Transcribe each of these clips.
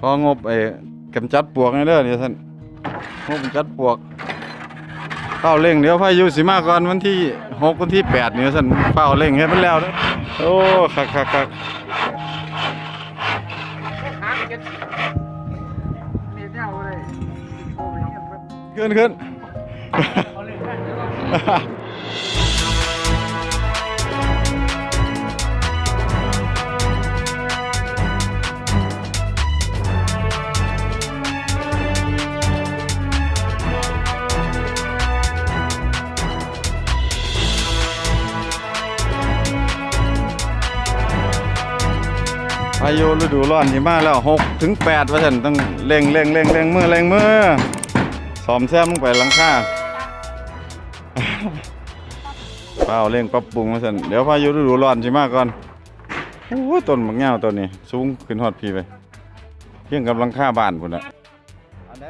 ของบไอ้กำจัดปลวกนี่เด้อเนี่ท่านงบกำจัดปลวกเฝ้าเร่งเดี๋ยวพายุสิมาก่อนวันที่หกวันที่แปดเนี่ท่านเฝ้าเร่งให้มันแล้วเด้อโอ้คักคักคักหางเก็ดนี่แนวเลยโอ้ยเนี่ยเพิ่นขึ้นขึ้น พายุฤดูร้อนที่มาแล้วหกถึงแปดว่าท่านต้องเร่งเร่งเร่งเร่งมือเร่งมือสอมแซมลงไปหลังคาเปล่าเร่งปรับปรุงว่าท่านเดี๋ยวพายุฤดูร้อนสิมาก่อนโอ้ต้นบักแง่ตัวนี้สูงขึ้นฮอดพีไปเพียงกับหลังคาบ้านพุ่นน่ะอันใด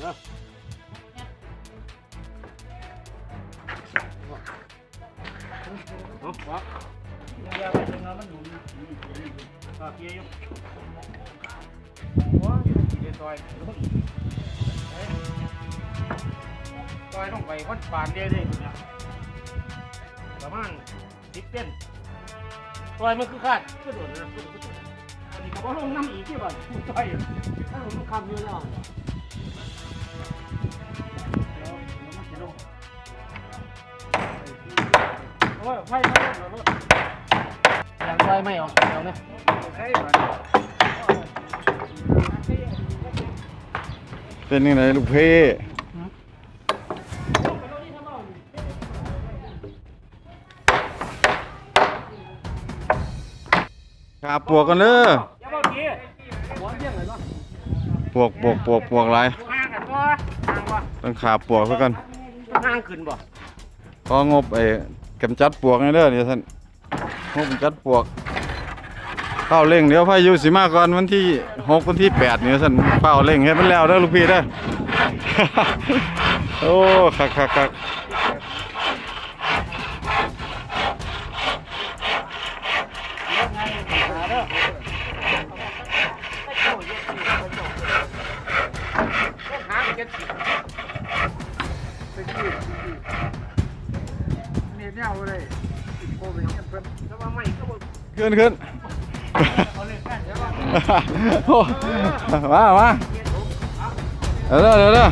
เอา วะเดี๋ยวไปตรงนั้นมันหนุนอ่าเกียร์อยู่โอ้ยเดี๋ยวซอยลงเอ้องไปวัดปานเดียวเลยนี่ยประมาณสิบเส้นซอยมันคือขาดก็โดดนะก็โดดก็โดดอันนี้ก็ลงน้ำอีกที่บ้านซอยถ้าผมคำอยู่แล้ว โอ้ยไฟไฟเอารถยังไฟไม่ออกเดี๋ยวนะใช่ไหมเป็นยังไงลูกเพ่ขาปวกกันเด้ออย่าบอกกี้หัวเบี้ยงเลยป่ะปวกปวกปวกปวกหลายห่างกันป่ะห่างป่ะต้องขาปวกซะกันห่างขึ้นป่ะของบไอ้ กำจัดปวกนี่เด้อเนี่ยท่านงบกำจัดปวกเฝ้าเร่งเดี๋ยวพายุสิมาก่อนวันที่หกวันที่แปดเนี่ยท่านเฝ้าเร่งให้มันแล้วเด้อลูกพี่เด้อโอ้คักคักคัก ยังไงหาเด้อหางเก็ดเป็นที่นี่แนวเลยโอ้ยเนี่ยเพิ่นแต่ว่าไม่ก็บ่ขึ้นขึ้นเอาเลยกันเดี๋ยวว่าโอ้มามาเดี๋ยวเด้อเดี๋ยวเด้อ